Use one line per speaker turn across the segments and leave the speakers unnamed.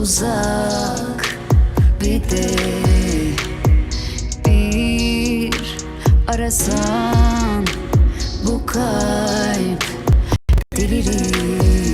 uzak. Bir de bir arasan bu kalp delirir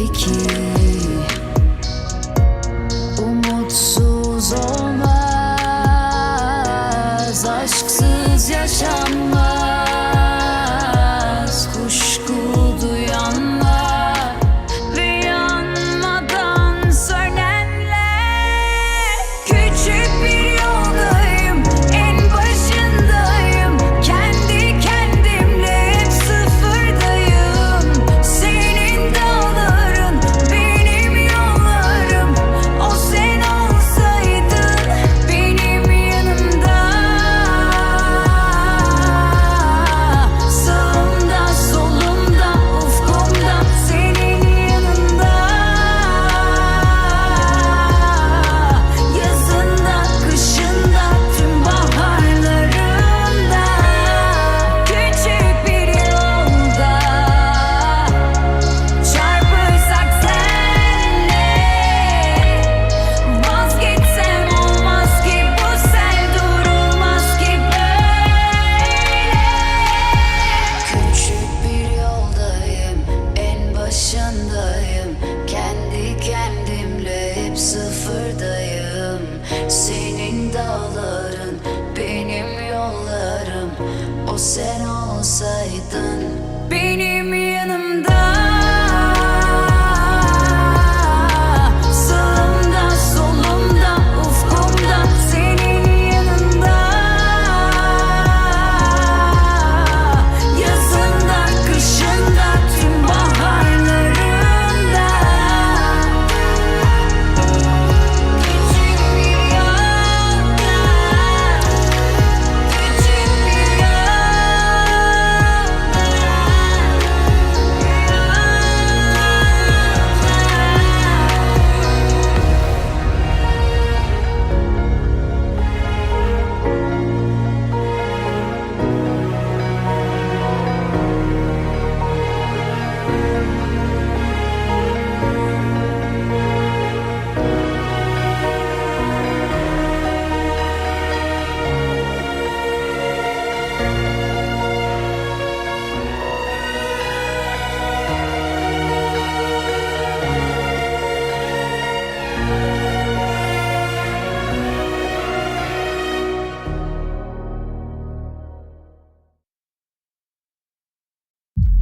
iki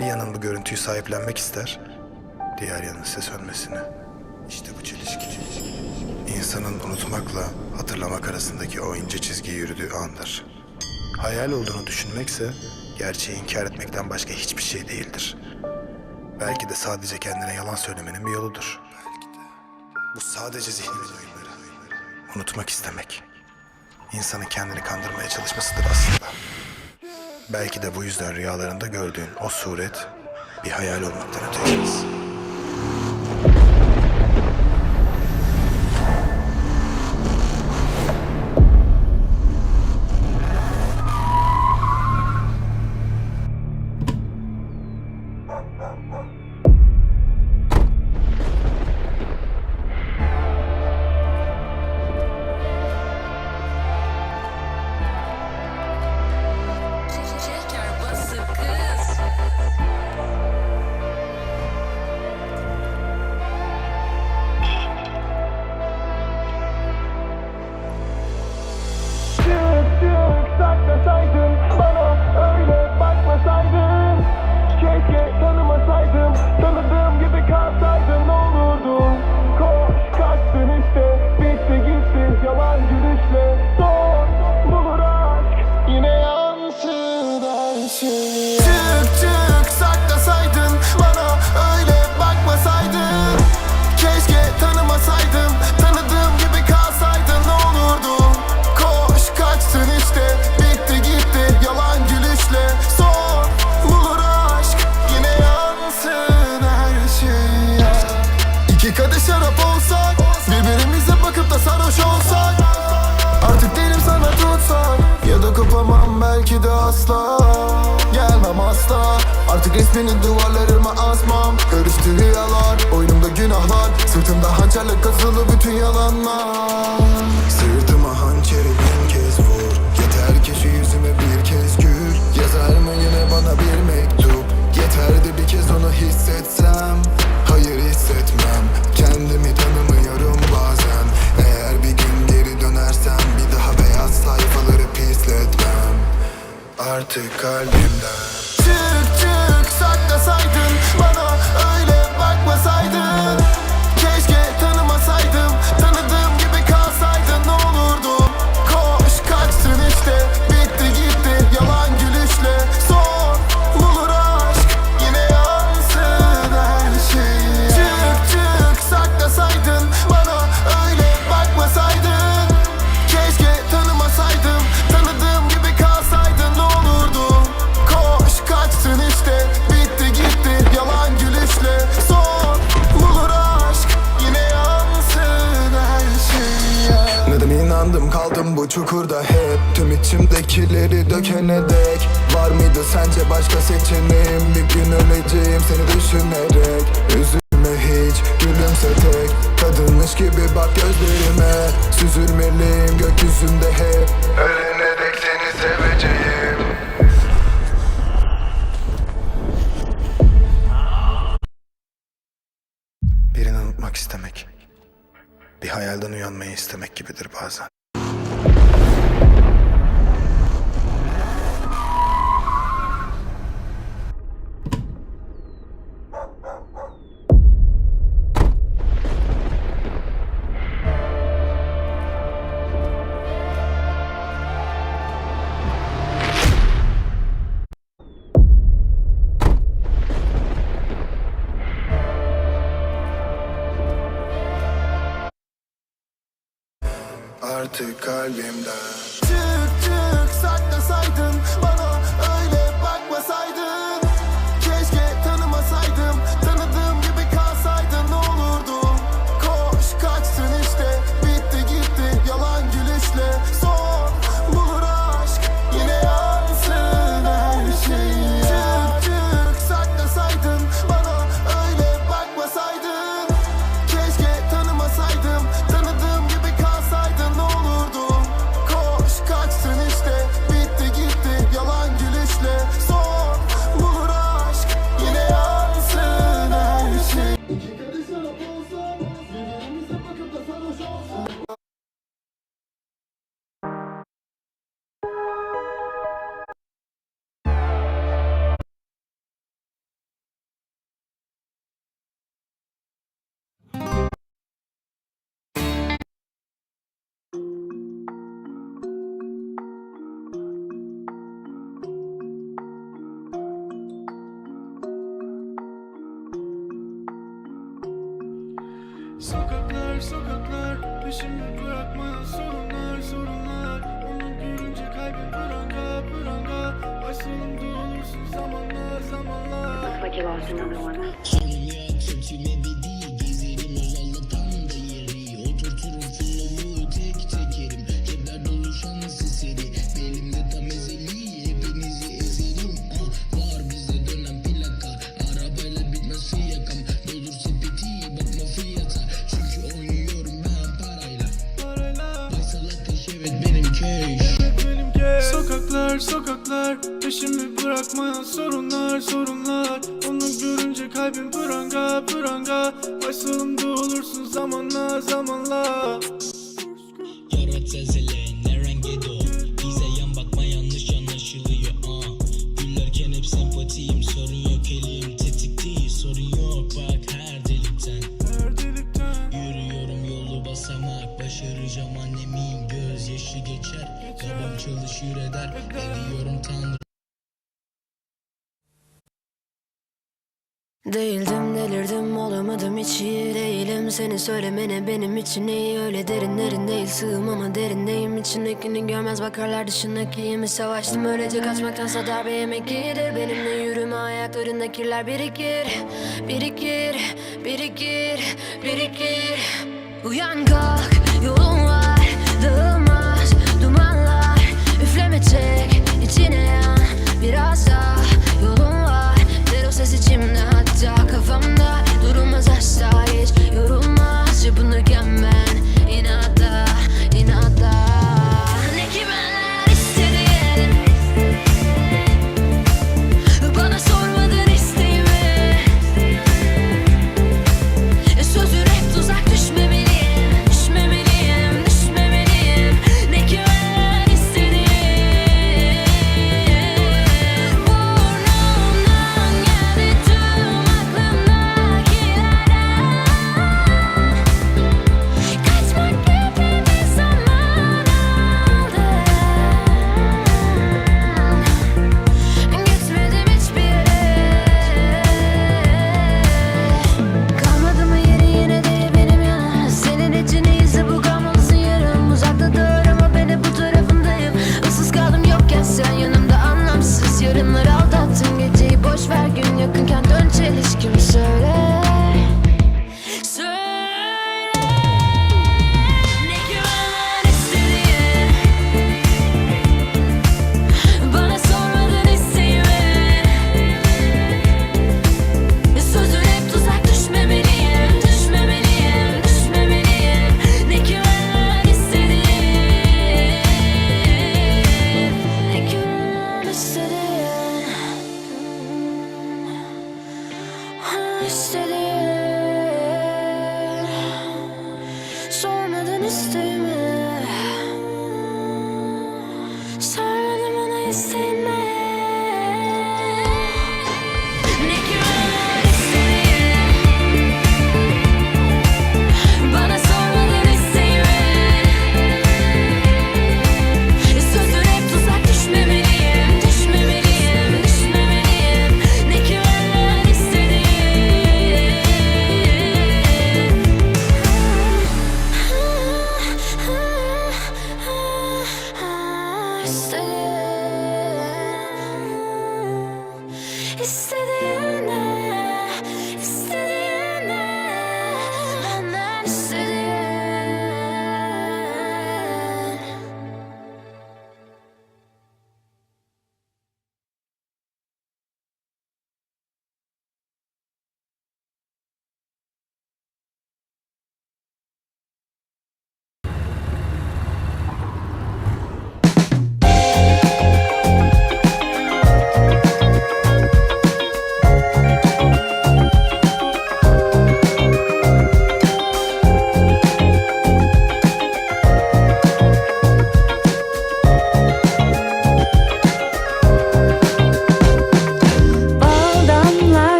Bir yanın bu görüntüyü sahiplenmek ister, diğer yanın ise sönmesini. İşte bu çelişki. İnsanın unutmakla hatırlamak arasındaki o ince çizgiyi yürüdüğü andır. Hayal olduğunu düşünmekse gerçeği inkar etmekten başka hiçbir şey değildir. Belki de sadece kendine yalan söylemenin bir yoludur. Bu sadece zihnin oyunları. Unutmak istemek. İnsanın kendini kandırmaya çalışmasıdır aslında. Belki de bu yüzden rüyalarında gördüğün o suret bir hayal olmaktan öteyiniz.
Asla. Gelmem asla. Artık resmini duvarlarıma asmam. Karıştı rüyalar Oyunumda günahlar. Sırtımda hançerle kazılı bütün yalanlar Artık kalbimden kaldım bu çukurda hep. Tüm içimdekileri dökene dek Var mıydı sence başka seçeneğim? Bir gün öleceğim seni düşünerek. Üzülme hiç gülümse tek. Kadınmış gibi bak gözlerime. Süzülmeliyim gökyüzünde hep. Ölene dek seni seveceğim.
Birini unutmak istemek, bir hayalden uyanmayı istemek gibidir bazen. Artık kalbimden
Sokaklar sokaklar peşimi bırakma sorunlar sorunlar. Onu görünce kalbim pıranga pıranga. Başlarım durulursun zamanla zamanla
Looks like you lost another one.
Sokaklar sokaklar Peşimi bırakmayan sorunlar sorunlar. Onu görünce kalbim pranga pranga Başlarımda olursun zamanla zamanla.
basamak Başaracağım annemin gözyaşı geçer. Kabım çalışır eder Ediyorum tanrı.
Değildim delirdim olamadım hiç iyi değilim. Seni söylemene benim için iyi öyle derinlerin değil. Sığım ama derindeyim içindekini görmez bakarlar dışındakiyimi Savaştım. Öylece kaçmaktansa darbe yemek iyidir Benimle yürüme ayaklarında kirler birikir Birikir, birikir, birikir, birikir. Uyan kalk yolun var. understood